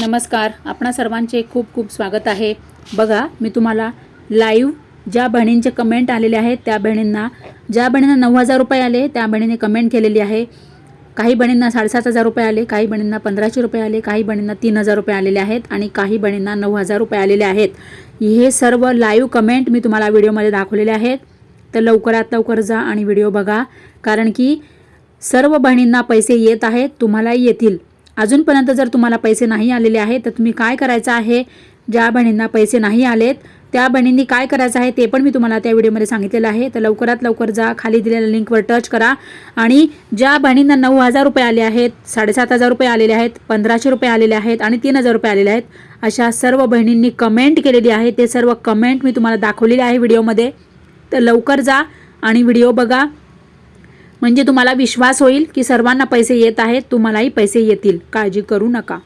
नमस्कार. आपणा सर्वांचे खूप खूप स्वागत आहे. बघा मी तुम्हाला लाईव्ह ज्या बहिणींचे कमेंट आलेले आहेत त्या बहिणींना ज्या बहिणींना नऊ हजार रुपये आले त्या बहिणीने कमेंट केलेली आहे. काही बहिणींना साडेसात हजार रुपये आले काही बहिणींना पंधराशे रुपये आले काही बहिणींना तीन हजार रुपये आलेले आहेत आणि काही बहिणींना नऊ हजार रुपये आलेले आहेत. हे सर्व लाईव्ह कमेंट मी तुम्हाला व्हिडिओमध्ये दाखवलेले आहेत. तर लवकरात लवकर जा आणि व्हिडिओ बघा. कारण की सर्व बहिणींना पैसे येत आहेत तुम्हालाही येतील. अजूनपर्यंत जर तुम्हाला पैसे नाही आलेले आहेत तर तुम्ही काय करायचं आहे? ज्या बहिणींना पैसे नाही आलेत त्या बहिणींनी काय करायचं आहे ते पण मी तुम्हाला त्या व्हिडिओमध्ये सांगितलेलं आहे. तर लवकरात लवकर जा खाली दिलेल्या लिंकवर टच करा. आणि ज्या बहिणींना नऊ हजार रुपये आले आहेत साडेसात हजार रुपये आलेले आहेत पंधराशे रुपये आलेले आहेत आणि तीन हजार रुपये आलेले आहेत अशा सर्व बहिणींनी कमेंट केलेली आहे. ते सर्व कमेंट मी तुम्हाला दाखवलेली आहे व्हिडिओमध्ये. तर लवकर जा आणि व्हिडिओ बघा. म्हणजे तुम्हाला विश्वास होईल की सर्वांना पैसे येत आहेत तुम्हालाही पैसे येतील. काळजी करू नका.